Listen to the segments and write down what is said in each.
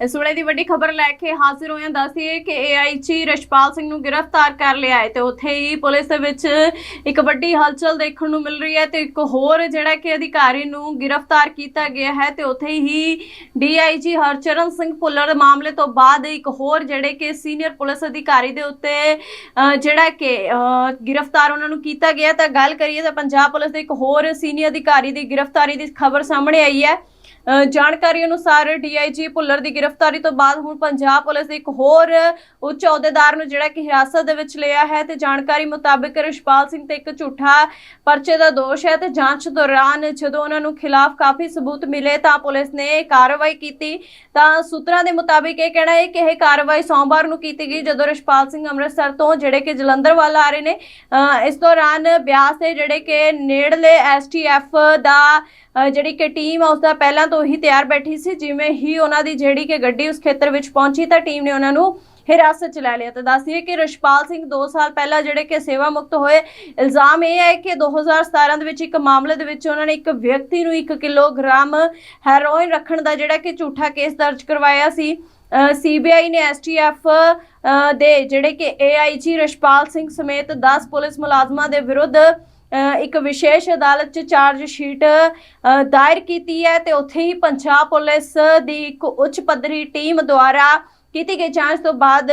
ਇਸ ਵੇਲੇ ਦੀ ਵੱਡੀ ਖਬਰ ਲੈ ਕੇ ਹਾਜ਼ਰ ਹੋਏ ਹਾਂ ਦੱਸੀਏ ਕਿ ਏਆਈਜੀ ਰਸ਼ਪਾਲ ਸਿੰਘ ਨੂੰ ਗ੍ਰਿਫਤਾਰ ਕਰ ਲਿਆ ਹੈ ਤੇ ਉੱਥੇ ਹੀ ਪੁਲਿਸ ਦੇ ਵਿੱਚ ਇੱਕ ਵੱਡੀ ਹਲਚਲ ਦੇਖਣ ਨੂੰ ਮਿਲ ਰਹੀ ਹੈ ਤੇ ਇੱਕ ਹੋਰ ਜਿਹੜਾ ਕਿ ਅਧਿਕਾਰੀ ਨੂੰ ਗ੍ਰਿਫਤਾਰ ਕੀਤਾ ਗਿਆ ਹੈ ਤੇ ਉੱਥੇ ਹੀ ਡੀਆਈਜੀ ਹਰਚਰਨ ਸਿੰਘ ਭੁੱਲਰ ਮਾਮਲੇ ਤੋਂ ਬਾਅਦ ਇੱਕ ਹੋਰ ਜਿਹੜੇ ਕਿ ਸੀਨੀਅਰ ਪੁਲਿਸ ਅਧਿਕਾਰੀ ਦੇ ਉੱਤੇ ਜਿਹੜਾ ਕਿ ਗ੍ਰਿਫਤਾਰ ਉਹਨਾਂ ਨੂੰ ਕੀਤਾ ਗਿਆ ਤਾਂ ਗੱਲ ਕਰੀਏ ਤਾਂ ਪੰਜਾਬ ਪੁਲਿਸ ਦੇ ਇੱਕ ਹੋਰ ਸੀਨੀਅਰ ਅਧਿਕਾਰੀ ਦੀ ਗ੍ਰਿਫਤਾਰੀ ਦੀ ਖਬਰ ਸਾਹਮਣੇ ਆਈ ਹੈ। ਜਾਣਕਾਰੀ ਅਨੁਸਾਰ ਡੀਆਈਜੀ ਭੁੱਲਰ ਦੀ ਗ੍ਰਿਫਤਾਰੀ ਤੋਂ ਬਾਅਦ ਹੁਣ ਪੰਜਾਬ ਪੁਲਿਸ ਇੱਕ ਹੋਰ ਉੱਚ ਅਹੁਦੇਦਾਰ ਨੂੰ ਜਿਹੜਾ ਕਿ ਹਿਰਾਸਤ ਦੇ ਵਿੱਚ ਲਿਆ ਹੈ ਤੇ ਜਾਣਕਾਰੀ ਮੁਤਾਬਕ ਰਿਸ਼ਪਾਲ ਸਿੰਘ ਤੇ ਇੱਕ ਝੂਠਾ ਪਰਚੇ ਦਾ ਦੋਸ਼ ਹੈ ਤੇ ਜਾਂਚ ਦੌਰਾਨ ਜਦੋਂ ਉਹਨਾਂ ਨੂੰ ਖਿਲਾਫ ਕਾਫੀ ਸਬੂਤ ਮਿਲੇ ਤਾਂ ਪੁਲਿਸ ਨੇ ਕਾਰਵਾਈ ਕੀਤੀ। ਤਾਂ ਸੂਤਰਾਂ ਦੇ ਮੁਤਾਬਕ ਇਹ ਕਹਿਣਾ ਹੈ ਕਿ ਇਹ ਕਾਰਵਾਈ ਸੋਮਵਾਰ ਨੂੰ ਕੀਤੀ ਗਈ ਜਦੋਂ ਰਿਸ਼ਪਾਲ ਸਿੰਘ ਅੰਮ੍ਰਿਤਸਰ ਤੋਂ ਜਿਹੜੇ ਕਿ ਜਲੰਧਰ ਵੱਲ ਆ ਰਹੇ ਨੇ। ਅ, ਇਸ ਦੌਰਾਨ ਬਿਆਸ ਦੇ ਜਿਹੜੇ ਕਿ ਨੇੜਲੇ ਐਸਟੀਐਫ ਦਾ ਜਿਹੜੀ ਕਿ ਟੀਮ ਆ, ਉਸਦਾ ਪਹਿਲਾਂ ਤੋਂ ਹੀ ਤਿਆਰ ਬੈਠੀ ਸੀ, ਜਿਵੇਂ ਹੀ ਉਹਨਾਂ ਦੀ ਜਿਹੜੀ ਕਿ ਗੱਡੀ ਉਸ ਖੇਤਰ ਵਿੱਚ ਪਹੁੰਚੀ ਤਾਂ ਟੀਮ ਨੇ ਉਹਨਾਂ ਨੂੰ ਹਿਰਾਸਤ ਚ ਲੈ ਲਿਆ। ਤੇ ਦੱਸਦੀਏ ਕਿ ਰਸ਼ਪਾਲ ਸਿੰਘ 2 ਸਾਲ ਪਹਿਲਾਂ ਜਿਹੜੇ ਕਿ ਸੇਵਾ ਮੁਕਤ ਹੋਏ, ਇਲਜ਼ਾਮ ਇਹ ਹੈ ਕਿ 2017 ਦੇ ਵਿੱਚ ਇੱਕ ਮਾਮਲੇ ਦੇ ਵਿੱਚ ਉਹਨਾਂ ਨੇ ਇੱਕ ਵਿਅਕਤੀ ਨੂੰ 1 ਕਿਲੋਗ੍ਰਾਮ ਹੈਰੋਇਨ ਰੱਖਣ ਦਾ ਜਿਹੜਾ ਕਿ ਝੂਠਾ ਕੇਸ ਦਰਜ ਕਰਵਾਇਆ ਸੀ। ਸੀਬੀਆਈ ਨੇ ਐਸਟੀਐਫ ਦੇ ਜਿਹੜੇ ਕਿ ਏਆਈਜੀ ਰਸ਼ਪਾਲ ਸਿੰਘ ਸਮੇਤ 10 ਪੁਲਿਸ ਮੁਲਾਜ਼ਮਾਂ ਦੇ ਵਿਰੁੱਧ ਇੱਕ ਵਿਸ਼ੇਸ਼ ਅਦਾਲਤ 'ਚ ਚਾਰਜ ਸ਼ੀਟ ਦਾਇਰ ਕੀਤੀ ਹੈ ਤੇ ਉੱਥੇ ਹੀ ਪੰਜਾਬ ਪੁਲਿਸ ਦੀ ਇੱਕ ਉੱਚ ਪੱਧਰੀ ਟੀਮ ਦੁਆਰਾ ਕੀਤੀ ਗਈ ਜਾਂਚ ਤੋਂ ਬਾਅਦ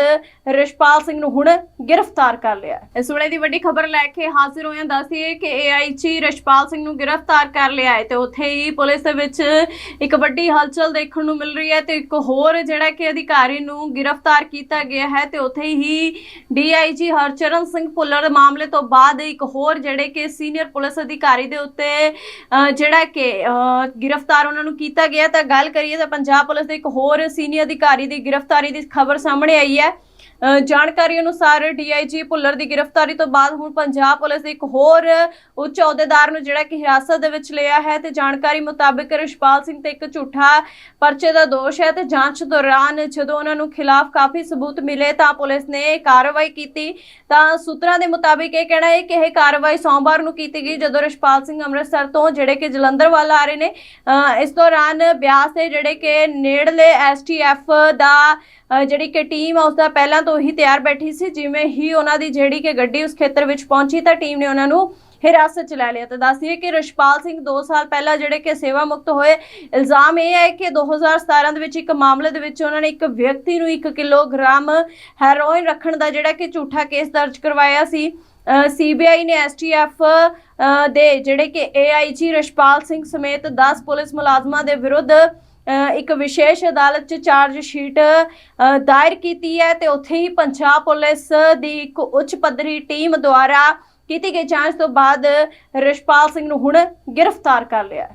ਰਿਸ਼ਪਾਲ ਸਿੰਘ ਨੂੰ ਹੁਣ ਗ੍ਰਿਫਤਾਰ ਕਰ ਲਿਆ ਇਸ ਵੇਲੇ ਦੀ ਵੱਡੀ ਖਬਰ ਲੈ ਕੇ ਹਾਜ਼ਰ ਹੋਏ ਦੱਸੀਏ ਕਿ ਏਆਈਜੀ ਰਿਸ਼ਪਾਲ ਸਿੰਘ ਨੂੰ ਗ੍ਰਿਫਤਾਰ ਕਰ ਲਿਆ ਹੈ ਤੇ ਉੱਥੇ ਹੀ ਪੁਲਿਸ ਦੇ ਵਿੱਚ ਇੱਕ ਵੱਡੀ ਹਲਚਲ ਦੇਖਣ ਨੂੰ ਮਿਲ ਰਹੀ ਹੈ ਤੇ ਇੱਕ ਹੋਰ ਜਿਹੜਾ ਕਿ ਅਧਿਕਾਰੀ ਨੂੰ ਗ੍ਰਿਫਤਾਰ ਕੀਤਾ ਗਿਆ ਹੈ ਤੇ ਉੱਥੇ ਹੀ ਡੀਆਈਜੀ ਹਰਚਰਨ ਸਿੰਘ ਭੁੱਲਰ ਮਾਮਲੇ ਤੋਂ ਬਾਅਦ ਇੱਕ ਹੋਰ ਜਿਹੜੇ ਕਿ ਸੀਨੀਅਰ ਪੁਲਿਸ ਅਧਿਕਾਰੀ ਦੇ ਉੱਤੇ ਜਿਹੜਾ ਕਿ ਗ੍ਰਿਫਤਾਰ ਉਹਨਾਂ ਨੂੰ ਕੀਤਾ ਗਿਆ ਤਾਂ ਗੱਲ ਕਰੀਏ ਤਾਂ ਪੰਜਾਬ ਪੁਲਿਸ ਦੇ ਇੱਕ ਹੋਰ ਸੀਨੀਅਰ ਅਧਿਕਾਰੀ ਦੀ ਗ੍ਰਿਫਤਾਰੀ ਦੀ ਖਬਰ ਸਾਹਮਣੇ ਆਈ ਹੈ ਜਾਣਕਾਰੀ ਅਨੁਸਾਰ ਡੀਆਈਜੀ ਭੁੱਲਰ ਦੀ ਗ੍ਰਿਫਤਾਰੀ ਤੋਂ ਬਾਅਦ ਹੁਣ ਪੰਜਾਬ ਪੁਲਿਸ ਇੱਕ ਹੋਰ ਉੱਚ ਅਹੁਦੇਦਾਰ ਨੂੰ ਜਿਹੜਾ ਕਿ ਹਿਰਾਸਤ ਦੇ ਵਿੱਚ ਲਿਆ ਹੈ ਤੇ ਜਾਣਕਾਰੀ ਮੁਤਾਬਕ ਰਿਸ਼ਪਾਲ ਸਿੰਘ ਤੇ ਇੱਕ ਝੂਠਾ ਪਰਚੇ ਦਾ ਦੋਸ਼ ਹੈ ਤੇ ਜਾਂਚ ਦੌਰਾਨ ਜਦੋਂ ਉਹਨਾਂ ਨੂੰ ਖਿਲਾਫ ਕਾਫੀ ਸਬੂਤ ਮਿਲੇ ਤਾਂ ਪੁਲਿਸ ਨੇ ਕਾਰਵਾਈ ਕੀਤੀ। ਤਾਂ ਸੂਤਰਾਂ ਦੇ ਮੁਤਾਬਕ ਇਹ ਕਹਿਣਾ ਹੈ ਕਿ ਇਹ ਕਾਰਵਾਈ ਸੋਮਵਾਰ ਨੂੰ ਕੀਤੀ ਗਈ ਜਦੋਂ ਰਿਸ਼ਪਾਲ ਸਿੰਘ ਅੰਮ੍ਰਿਤਸਰ ਤੋਂ ਜਿਹੜੇ ਕਿ ਜਲੰਧਰ ਵੱਲ ਆ ਰਹੇ ਨੇ। ਅ, ਇਸ ਦੌਰਾਨ ਬਿਆਸ ਦੇ ਜਿਹੜੇ ਕਿ ਨੇੜਲੇ ਐਸਟੀਐਫ ਦਾ ਜਿਹੜੀ ਕਿ ਟੀਮ ਆ ਉਸਦਾ ਪਹਿਲਾਂ ਤੋਂ ਹੀ ਤਿਆਰ ਬੈਠੀ ਸੀ, ਜਿਵੇਂ ਹੀ ਉਹਨਾਂ ਦੀ ਜਿਹੜੀ ਕਿ ਗੱਡੀ ਉਸ ਖੇਤਰ ਵਿੱਚ ਪਹੁੰਚੀ ਤਾਂ ਟੀਮ ਨੇ ਉਹਨਾਂ ਨੂੰ ਹਿਰਾਸਤ ਚ ਲੈ ਲਿਆ। ਤੇ ਦੱਸਦੀਏ ਕਿ ਰਸ਼ਪਾਲ ਸਿੰਘ 2 ਸਾਲ ਪਹਿਲਾਂ ਜਿਹੜੇ ਕਿ ਸੇਵਾ ਮੁਕਤ ਹੋਏ, ਇਲਜ਼ਾਮ ਇਹ ਹੈ ਕਿ 2017 ਦੇ ਵਿੱਚ ਇੱਕ ਮਾਮਲੇ ਦੇ ਵਿੱਚ ਉਹਨਾਂ ਨੇ ਇੱਕ ਵਿਅਕਤੀ ਨੂੰ 1 ਕਿਲੋਗ੍ਰਾਮ ਹੈਰੋਇਨ ਰੱਖਣ ਦਾ ਜਿਹੜਾ ਕਿ ਝੂਠਾ ਕੇਸ ਦਰਜ ਕਰਵਾਇਆ ਸੀ। ਸੀਬੀਆਈ ਨੇ ਐਸਟੀਐਫ ਦੇ ਜਿਹੜੇ ਕਿ ਏਆਈਜੀ ਰਸ਼ਪਾਲ ਸਿੰਘ ਸਮੇਤ 10 ਪੁਲਿਸ ਮੁਲਾਜ਼ਮਾਂ ਦੇ ਵਿਰੁੱਧ ਇੱਕ ਵਿਸ਼ੇਸ਼ ਅਦਾਲਤ 'ਚ ਚਾਰਜ ਸ਼ੀਟ ਦਾਇਰ ਕੀਤੀ ਹੈ ਤੇ ਉੱਥੇ ਹੀ ਪੰਜਾਬ ਪੁਲਿਸ ਦੀ ਇੱਕ ਉੱਚ ਪੱਧਰੀ ਟੀਮ ਦੁਆਰਾ ਕੀਤੀ ਗਈ ਜਾਂਚ ਤੋਂ ਬਾਅਦ ਰਿਸ਼ਪਾਲ ਸਿੰਘ ਨੂੰ ਹੁਣ ਗ੍ਰਿਫਤਾਰ ਕਰ ਲਿਆ